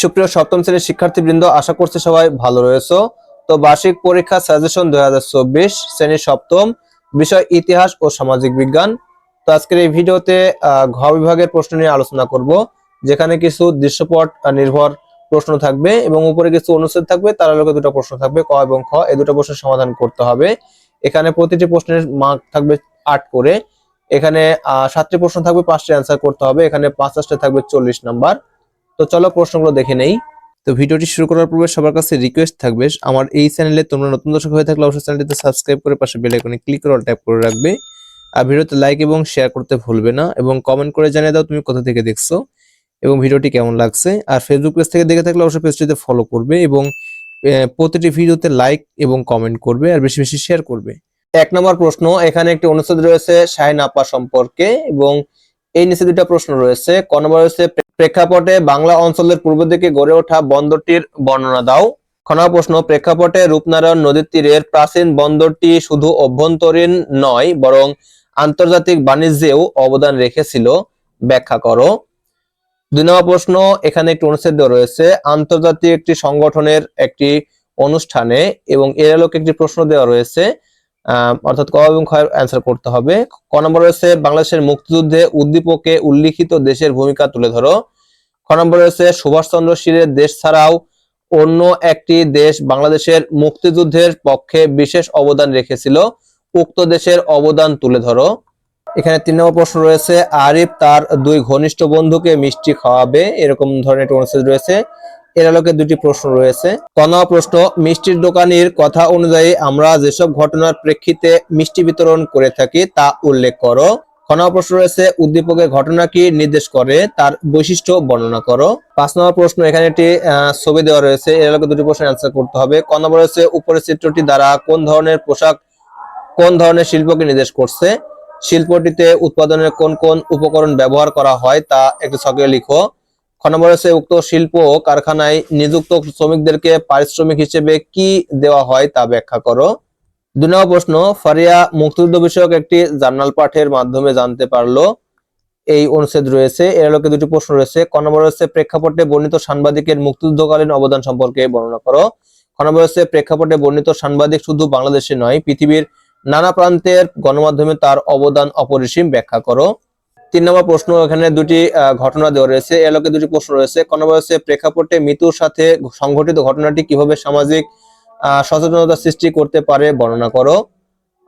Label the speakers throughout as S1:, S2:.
S1: সুপ্রিয় সপ্তম শ্রেণির শিক্ষার্থীবৃন্দ, আশা করছি সবাই ভালো রয়েছো। তো বার্ষিক পরীক্ষা সাজেশন দুই হাজার চব্বিশ শ্রেণির সপ্তম বিষয় ইতিহাস ও সামাজিক বিজ্ঞান। তো আজকের এই ভিডিওতে ঘ বিভাগের প্রশ্ন নিয়ে আলোচনা করব, যেখানে কিছু দৃশ্যপট নির্ভর প্রশ্ন থাকবে এবং উপরে কিছু অনুচ্ছেদ থাকবে, তার আলোকে দুটো প্রশ্ন থাকবে, ক এবং খ, এই দুটো প্রশ্নের সমাধান করতে হবে। এখানে প্রতিটি প্রশ্নের মার্ক থাকবে আট করে। এখানে সাতটি প্রশ্ন থাকবে, পাঁচটি অ্যান্সার করতে হবে। এখানে পাঁচাশটা থাকবে চল্লিশ নাম্বার তো চলো প্রশ্নগুলো দেখে নেই। তো ভিডিওটি শুরু করার পূর্বে সবার কাছে রিকোয়েস্ট থাকবে, আমার এই চ্যানেলে তোমরা নতুন দর্শক হয়ে থাকলে অবশ্যই চ্যানেলটিতে সাবস্ক্রাইব করে পাশে বেল আইকনে ক্লিক করে অল ট্যাপ করে রাখবে। আর ভিডিওতে লাইক এবং শেয়ার করতে ভুলবে না এবং কমেন্ট করে জানিয়ে দাও তুমি কোথা থেকে দেখছ এবং ভিডিওটি কেমন লাগছে। আর ফেসবুক পেজ থেকে দেখে থাকলে অবশ্যই পেজটিতে ফলো করবে এবং প্রতিটি ভিডিওতে লাইক এবং কমেন্ট করবে আর বেশি বেশি শেয়ার করবে। এক নম্বর প্রশ্ন, এখানে একটি অনুচ্ছেদ রয়েছে শাহিন আপা সম্পর্কে এবং এই নিচে দুটা প্রশ্ন রয়েছে। ক নম্বর রয়েছে প্রেক্ষাপটে বাংলা অঞ্চলের পূর্ব দিকে গড়ে ওঠা বন্দরটির বর্ণনা দাও। খ নম্বর প্রশ্ন, প্রেক্ষাপটে রূপনারায়ণ নদীর তীরের প্রাচীন বন্দরটি শুধু অভ্যন্তরীণ নয়, বরং আন্তর্জাতিক বাণিজ্যেও অবদান রেখেছিল। ব্যাখ্যা করো। দুই নম্বর প্রশ্ন, এখানে একটি অনুচ্ছেদ রয়েছে, আন্তর্জাতিক একটি সংগঠনের একটি অনুষ্ঠানে, এবং এর আলোকে একটি প্রশ্ন দেওয়া রয়েছে অর্থাৎ ক এবং খ অ্যান্সার করতে হবে। ক নম্বর রয়েছে, বাংলাদেশের মুক্তিযুদ্ধে উদ্দীপকে উল্লিখিত দেশের ভূমিকা তুলে ধরো। খ নম্বর রয়েছে, সুভাষচন্দ্র সিরের দেশ ছাড়াও অন্য একটি দেশ বাংলাদেশের মুক্তিযুদ্ধের পক্ষে বিশেষ অবদান রেখেছিল। উক্ত দেশের অবদান তুলে ধরো। এখানে তিন নম্বর প্রশ্ন রয়েছে, আরিফ তার দুই ঘনিষ্ঠ বন্ধুকে মিষ্টি খাওয়াবে? এরকম ধরনের একটি অনুচ্ছেদ রয়েছে। এর আলোকে দুটি প্রশ্ন রয়েছে। ক নম্বর প্রশ্ন, মিষ্টির দোকানের কথা অনুযায়ী আমরা যেসব ঘটনার প্রেক্ষিতে মিষ্টি বিতরণ করে থাকি তা উল্লেখ করো। খ নম্বর প্রশ্ন রয়েছে, উদ্দীপকের ঘটনা কি নির্দেশ করে, তার বৈশিষ্ট্য বর্ণনা করো। পাঁচ নম্বর প্রশ্ন, এখানে একটি ছবি দেওয়া রয়েছে, এর আলোকে দুটি প্রশ্নের অ্যান্সার করতে হবে। ক নম্বর রয়েছে, উপরের চিত্রটি দ্বারা কোন ধরনের পোশাক, কোন ধরনের শিল্পকে নির্দেশ করছে? শিল্পটিতে উৎপাদনের কোন কোন উপকরণ ব্যবহার করা হয়, তা একটি ছকে লিখো। খ নম্বর হচ্ছে উক্ত শিল্প কারখানায় নিযুক্ত শ্রমিকদেরকে পারিশ্রমিক হিসেবে কি দেওয়া হয়, তা ব্যাখ্যা করো। দুই নম্বর প্রশ্ন, ফারিয়া মুক্তিযুদ্ধ বিষয়ক একটি জার্নাল পাঠের মাধ্যমে জানতে পারল। এই অনুচ্ছেদ রয়েছে। এর আলোকে দুটি প্রশ্ন রয়েছে। ক নম্বর হচ্ছে প্রেক্ষাপটে বর্ণিত সাংবাদিকের মুক্তিযুদ্ধকালীন অবদান সম্পর্কে বর্ণনা করো। খ নম্বর হচ্ছে প্রেক্ষাপটে বর্ণিত সাংবাদিক শুধু বাংলাদেশে নয়, পৃথিবীর নানা প্রান্তের গণমাধ্যমে তার অবদান অপরিসীম ব্যাখ্যা করো। তিন নম্বর প্রশ্ন, এখানে দুটি ঘটনা দেওয়া রয়েছে। এর আলোকে দুটি প্রশ্ন রয়েছে। ক নম্বর হচ্ছে প্রেক্ষাপটে মৃত্যুর সাথে সংঘটিত ঘটনাটি কীভাবে সামাজিক সচেতনতা সৃষ্টি করতে পারে, বর্ণনা করো।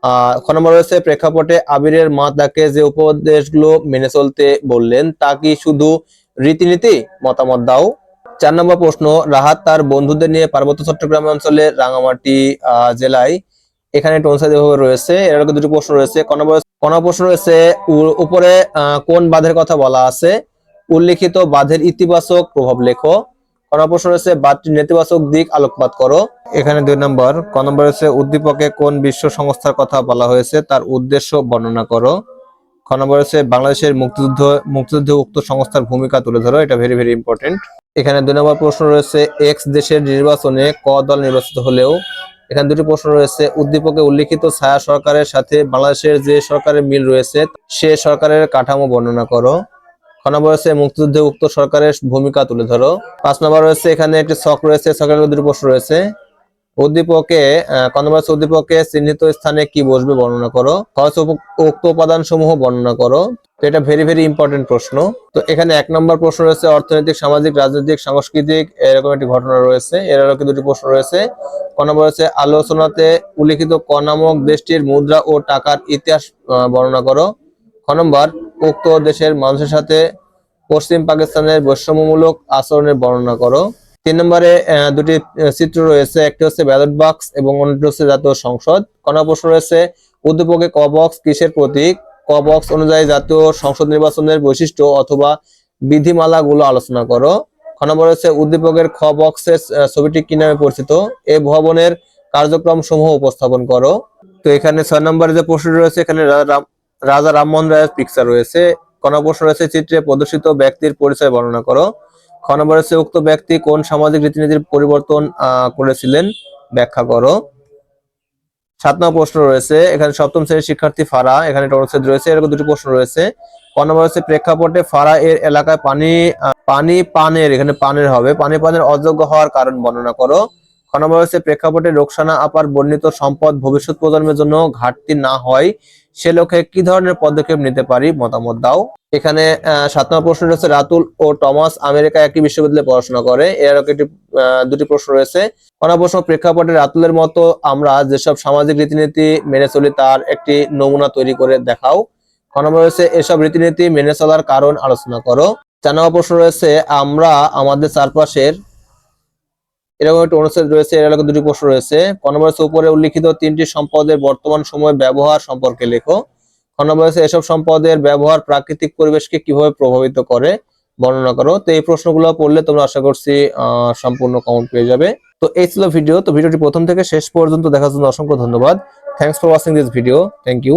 S1: আহ রয়েছে, প্রেক্ষাপটে আবিরের মা তাকে যে উপদেশগুলো মেনে চলতে বললেন, তা কি শুধু রীতিনীতি মতামত দাও? চার নম্বর প্রশ্ন, রাহাত তার বন্ধুদের নিয়ে পার্বত্য চট্টগ্রাম অঞ্চলে রাঙামাটি জেলায়, এখানে অনুচ্ছেদ এভাবে রয়েছে। এর দুটি প্রশ্ন রয়েছে, ক নম্বর ক নম্বর প্রশ্ন রয়েছে উপরে কোন বাঁধের কথা বলা আছে? উল্লিখিত বাঁধের ইতিবাচক প্রভাব লেখো। ক নম্বর প্রশ্ন রয়েছে বাঁধটির নেতিবাচক দিক আলোকপাত করো। এখানে দুই নম্বর, ক নম্বর রয়েছে, উদ্দীপকে কোন বিশ্ব সংস্থার কথা বলা হয়েছে, তার উদ্দেশ্য বর্ণনা করো। খ নম্বর রয়েছে, বাংলাদেশের মুক্তিযুদ্ধ, মুক্তিযুদ্ধে উক্ত সংস্থার ভূমিকা তুলে ধরো, এটা ভেরি ভেরি ইম্পর্টেন্ট এখানে দুই নম্বর প্রশ্ন রয়েছে এক্স দেশের নির্বাচনে ক দল নির্বাচিত হলেও। এখানে দুটি প্রশ্ন রয়েছে, উদ্দীপকে উল্লিখিত ছায়া সরকারের সাথে বাংলাদেশের যে সরকারের মিল রয়েছে, সে সরকারের কাঠামো বর্ণনা করো। খ নম্বর রয়েছে মুক্তিযুদ্ধে উক্ত সরকারের ভূমিকা তুলে ধরো। পাঁচ নম্বর রয়েছে এখানে একটি ছক রয়েছে, ছকের দুটি প্রশ্ন রয়েছে। উদ্দীপকে ক নম্বর উদ্দীপকে চিহ্নিত স্থানে কি বসবে বর্ণনা করো। খ হচ্ছে উপ- উক্ত উপাদান সমূহ বর্ণনা করো। তো এটা ভেরি ভেরি ইম্পর্টেন্ট প্রশ্ন। তো এখানে এক নম্বর প্রশ্ন রয়েছে অর্থনৈতিক, সামাজিক, রাজনৈতিক, সাংস্কৃতিক, এরকম একটি ঘটনা রয়েছে। এর আলোকে দুটি প্রশ্ন রয়েছে। ক নম্বর হচ্ছে আলোচনাতে উল্লিখিত ক নামক দেশটির মুদ্রা ও টাকার ইতিহাস বর্ণনা করো। খ নম্বর উক্ত দেশের মানুষের সাথে পশ্চিম পাকিস্তানের বৈষম্যমূলক আচরণের বর্ণনা করো। তিন নম্বরে দুটি চিত্র রয়েছে। একটি হচ্ছে ব্যালট বক্স এবং অন্যটি হচ্ছে জাতীয় সংসদ। কোন প্রশ্ন রয়েছে, উদ্দীপকে ক বক্স কিসের প্রতীক? ক বক্স অনুযায়ী জাতীয় সংসদ নির্বাচনের বৈশিষ্ট্য অথবা বিধিমালাগুলো আলোচনা করো। উদ্দীপকের খ বক্সের ছবিটি কি নামে পরিচিত? এ ভবনের কার্যক্রম সমূহ উপস্থাপন করো। তো এখানে ছয় নম্বরে যে প্রশ্ন রয়েছে, এখানে রাজা রামমোহন রায়ের পিকচার রয়েছে। প্রশ্ন রয়েছে, চিত্রে প্রদর্শিত ব্যক্তির পরিচয় বর্ণনা করো। খ নম্বর হচ্ছে উক্ত ব্যক্তি কোন সামাজিক রীতিনীতির পরিবর্তন করেছিলেন? ব্যাখ্যা করো। সাত নম্বর প্রশ্ন রয়েছে, এখানে সপ্তম শ্রেণির শিক্ষার্থী ফারা, এখানে অনুচ্ছেদ রয়েছে, এরকম দুটি প্রশ্ন রয়েছে। ক নম্বর প্রেক্ষাপটে ফারা এর এলাকায় পানি পানি পানের, এখানে পানের হবে। পানি পানের অযোগ্য হওয়ার কারণ বর্ণনা করো। খ প্রেক্ষাপটে রোকসানা আপার বর্ণিত সম্পদ ভবিষ্যৎ প্রজন্মের জন্য ঘাটতি না হয়, সে লক্ষ্যে কি ধরনের পদক্ষেপ নিতে পারি? মতামত দাও। এখানে সাত নম্বর প্রশ্ন রয়েছে, রাতুল ও টমাস আমেরিকা একই বিশ্ববিদ্যালয়ে পড়াশোনা করে? এর একটি দুটি প্রশ্ন রয়েছে। কনা প্রশ্ন, প্রেক্ষাপটে রাতুলের মতো আমরা যেসব সামাজিক রীতিনীতি মেনে চলি তার একটি নমুনা তৈরি করে দেখাও। নম্বর রয়েছে, এসব রীতিনীতি মেনে চলার কারণ আলোচনা করো। চার নম্বর প্রশ্ন রয়েছে, আমরা আমাদের চারপাশের এরকম একটি অনুচ্ছেদ রয়েছে, এর এলাকা দুটি প্রশ্ন রয়েছে। ক নম্বর উপরে উল্লিখিত তিনটি সম্পদের বর্তমান সময়ে ব্যবহার সম্পর্কে লেখো। খ নম্বর এসব সম্পদের ব্যবহার প্রাকৃতিক পরিবেশকে কীভাবে প্রভাবিত করে? বর্ণনা করো। তো এই প্রশ্নগুলো পড়লে তোমরা আশা করছি সম্পূর্ণ কমেন্ট পেয়ে যাবে। তো এই ছিল ভিডিও। তো ভিডিওটি প্রথম থেকে শেষ পর্যন্ত দেখার জন্য অসংখ্য ধন্যবাদ। Thanks for watching this video thank you